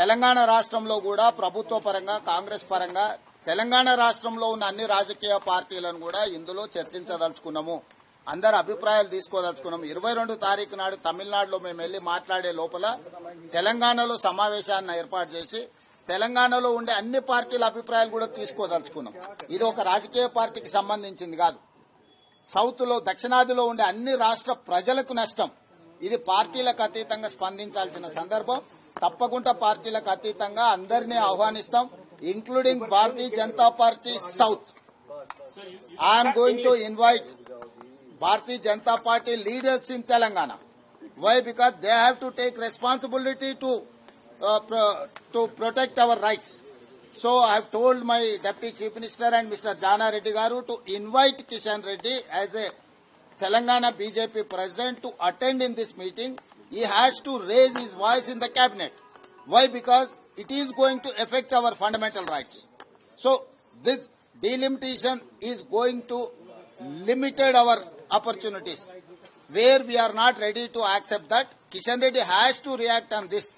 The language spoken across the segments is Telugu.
తెలంగాణ రాష్ట్రంలో కూడా ప్రభుత్వ పరంగా కాంగ్రెస్ పరంగా తెలంగాణ రాష్ట్రంలో ఉన్న అన్ని రాజకీయ పార్టీలను కూడా ఇందులో చర్చించదలుచుకున్నాము. అందరి అభిప్రాయాలు తీసుకోదలుచుకున్నాము. ఇరవై రెండు తారీఖు నాడు తమిళనాడులో మేము వెళ్ళి మాట్లాడే లోపల తెలంగాణలో సమావేశాన్ని ఏర్పాటు చేసి తెలంగాణలో ఉండే అన్ని పార్టీల అభిప్రాయాలు కూడా తీసుకోదలుచుకున్నాం. ఇది ఒక రాజకీయ పార్టీకి సంబంధించింది కాదు. సౌత్లో దక్షిణాదిలో ఉండే అన్ని రాష్ట్ర ప్రజలకు నష్టం. ఇది పార్టీలకు అతీతంగా స్పందించాల్సిన సందర్భం. తప్పకుండా పార్టీలకు అతీతంగా అందరినీ ఆహ్వానిస్తాం including Bharatiya Janata party so I'm going to invite Bharatiya Janata party leaders in Telangana why because they have to take responsibility to to protect our rights so I have told my deputy chief minister and mister Janareddy garu to invite Kishan Reddy as a Telangana BJP president to attend in this meeting He has to raise his voice in the cabinet. Why? Because it is going to affect our fundamental rights. So this delimitation is going to limited our opportunities. Where we are not ready to accept that, Kishan Reddy has to react on this.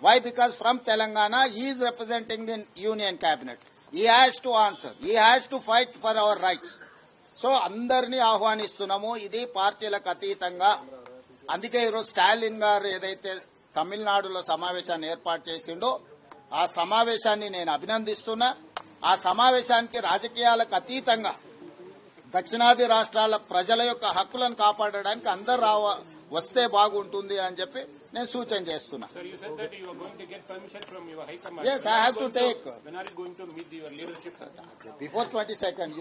Why? Because from Telangana, he is representing the union cabinet. He has to answer. He has to fight for our rights. So అందరినీ ఆహ్వానిస్తున్నాము ఇది పార్టీలకు అతీతంగా అందుకే ఈరోజు స్టాలిన్ గారు ఏదైతే తమిళనాడులో సమావేశాన్ని ఏర్పాటు చేసిండో ఆ సమావేశాన్ని నేను అభినందిస్తున్నా. ఆ సమావేశానికి రాజకీయాలకు అతీతంగా దక్షిణాది రాష్ట్రాల ప్రజల యొక్క హక్కులను కాపాడడానికి అందరు రావ వస్తే బాగుంటుంది అని చెప్పి నేను సూచన చేస్తున్నా. Yes I have to take before twenty second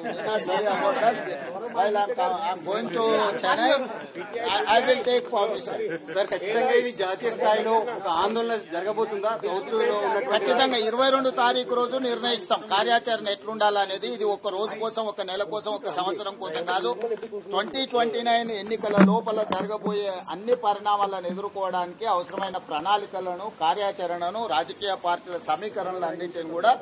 Chennai I will take permission sir ఖచ్చితంగా ఇది జాతీయ స్థాయిలో ఒక ఆందోళన జరగబోతుందా? ఖచ్చితంగా ఇరవై రెండు తారీఖు రోజు నిర్ణయిస్తాం. కార్యాచరణ ఎట్లుండాలనేది ఇది ఒక రోజు కోసం ఒక నెల కోసం ఒక సంవత్సరం కోసం కాదు. ట్వంటీ ట్వంటీ నైన్ ఎన్నికల లోపల జరగబోయే అన్ని పరిణామాలను ఎదుర్కోవడానికి అవసరమైన ప్రణాళికలను కార్యాచరణను రాజకీయ పార్టీల సమీకరణలు అందించడం కూడా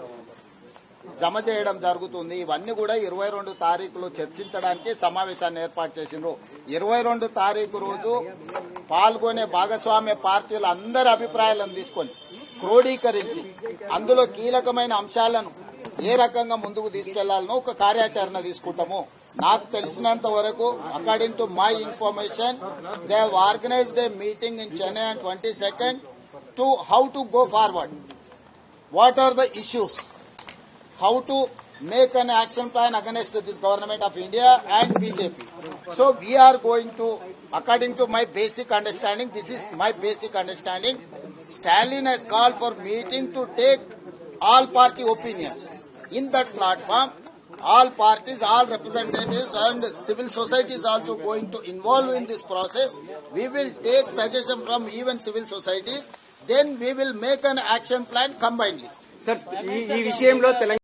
జమ చేయడం జరుగుతుంది. ఇవన్నీ కూడా ఇరవై రెండు తారీఖులో చర్చించడానికి సమావేశాన్ని ఏర్పాటు చేసిండ్రు. ఇరవై రెండు తారీఖు రోజు పాల్గొనే భాగస్వామ్య పార్టీల అందరి అభిప్రాయాలను తీసుకొని క్రోడీకరించి అందులో కీలకమైన అంశాలను ఏ రకంగా ముందుకు తీసుకెళ్ళాలనో ఒక కార్యాచరణ తీసుకుంటాము. నాకు తెలిసినంత వరకు according to my information they organised a meeting in Chennai and twenty second to how to go forward what are the issues how to make an action plan against this government of India and BJP. So we are going to, according to my basic understanding, this is my basic understanding, Stalin has called for meeting to take all party opinions. In that platform, all parties, all representatives and civil society is also going to involve in this process. We will take suggestion from even civil society. Then we will make an action plan combinedly. Sir ఈ ఈ విషయంలో తెలంగాణ